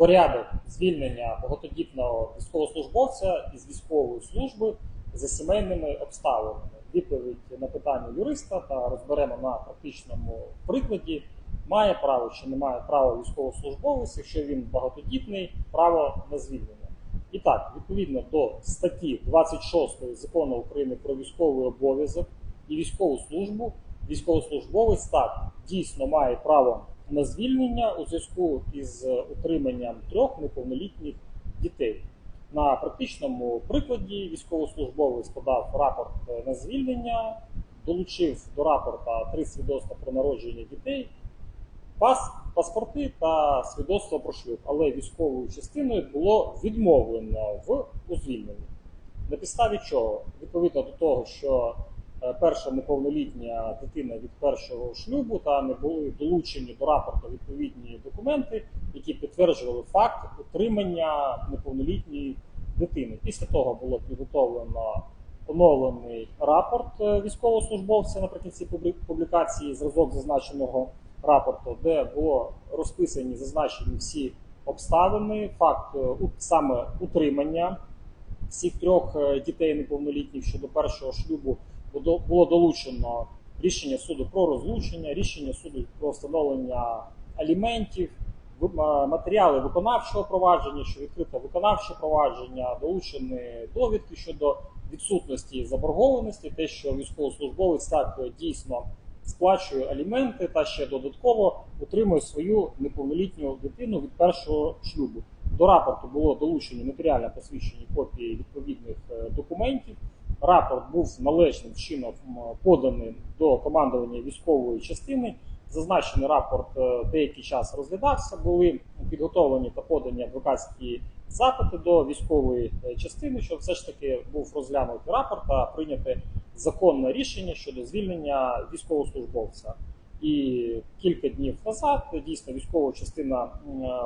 порядок звільнення багатодітного військовослужбовця із військової служби за сімейними обставинами. Відповідь на питання юриста та розберемо на практичному прикладі. Має право чи не має права військовослужбовець, якщо він багатодітний, право на звільнення. І так, відповідно до статті 26 закону України про військовий обов'язок і військову службу, військовослужбовець так дійсно має право на звільнення у зв'язку із утриманням трьох неповнолітніх дітей. На практичному прикладі військовослужбовець подав рапорт на звільнення, долучив до рапорта три свідоцтва про народження дітей, пас, паспорти та свідоцтво про шлюб, але військовою частиною було відмовлено в у звільненні. На підставі чого? Відповідно до того, що е, перша неповнолітня дитина від першого шлюбу та не були долучені до рапорту відповідні документи, які підтверджували факт утримання неповнолітньої дитини. Після того було підготовлено оновлений рапорт е, військовослужбовця наприкінці публі- публікації зразок зазначеного рапорту, де було розписані зазначені всі обставини, факт е, саме утримання всіх трьох е, дітей неповнолітніх щодо першого шлюбу було долучено рішення суду про розлучення, рішення суду про встановлення аліментів, матеріали виконавчого провадження, що відкрите виконавче провадження, долучені довідки щодо відсутності заборгованості, те, що військовослужбовець так е, дійсно сплачує аліменти та ще додатково утримує свою неповнолітню дитину від першого шлюбу. До рапорту було долучені матеріально посвідчені копії відповідних е, документів. Рапорт був належним чином поданий до командування військової частини. Зазначений рапорт е, деякий час розглядався, були підготовлені та подані адвокатські запити до військової е, частини, що все ж таки був розглянутий рапорт та прийняте законне рішення щодо звільнення військовослужбовця. І кілька днів назад дійсно військова частина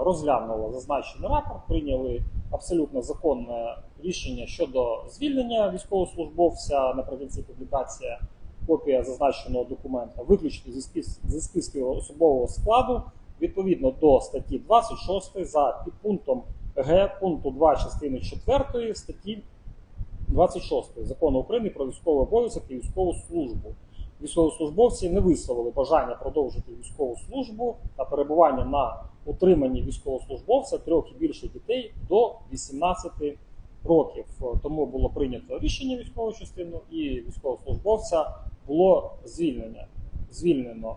розглянула зазначений рапорт, прийняли абсолютно законне рішення щодо звільнення військовослужбовця наприкінці публікація копія зазначеного документа виключити зі спис- зі списків особового складу відповідно до статті 26 за підпунктом Г пункту 2 частини 4 статті 26 закону України про військовий обов'язок і військову службу. Військовослужбовці не висловили бажання продовжити військову службу та перебування на утриманні військовослужбовця трьох і більше дітей до 18 років. Тому було прийнято рішення військової частини і військовослужбовця було звільнення. Звільнено.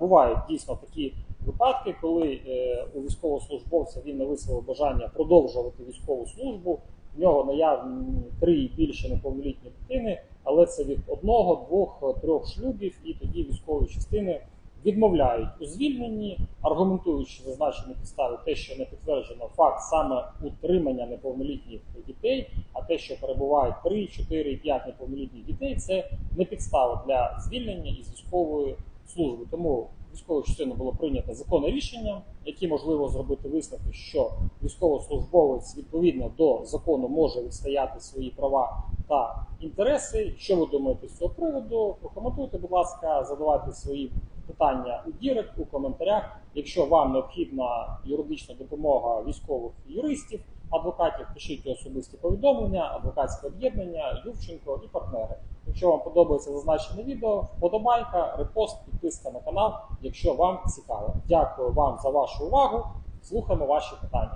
Бувають дійсно такі випадки, коли е, у військовослужбовця він не висловив бажання продовжувати військову службу. В нього наявні три і більше неповнолітні дитини, але це від одного, двох, трьох шлюбів, і тоді військові частини відмовляють у звільненні, аргументуючи зазначені підстави те, що не підтверджено факт саме утримання неповнолітніх дітей, а те, що перебувають 3, 4 і 5 неповнолітніх дітей, це не підстава для звільнення із військової служби. Тому військовою частиною було прийнято законне рішення, які можливо зробити висновки, що військовослужбовець відповідно до закону може відстояти свої права та інтереси. Що ви думаєте з цього приводу? Прокоментуйте, будь ласка, задавайте свої питання у дірект, у коментарях. Якщо вам необхідна юридична допомога військових юристів, адвокатів, пишіть особисті повідомлення, адвокатське об'єднання, Ювченко і партнери. Якщо вам подобається зазначене відео, вподобайка, репост, підписка на канал, якщо вам цікаво. Дякую вам за вашу увагу. Слухаємо ваші питання.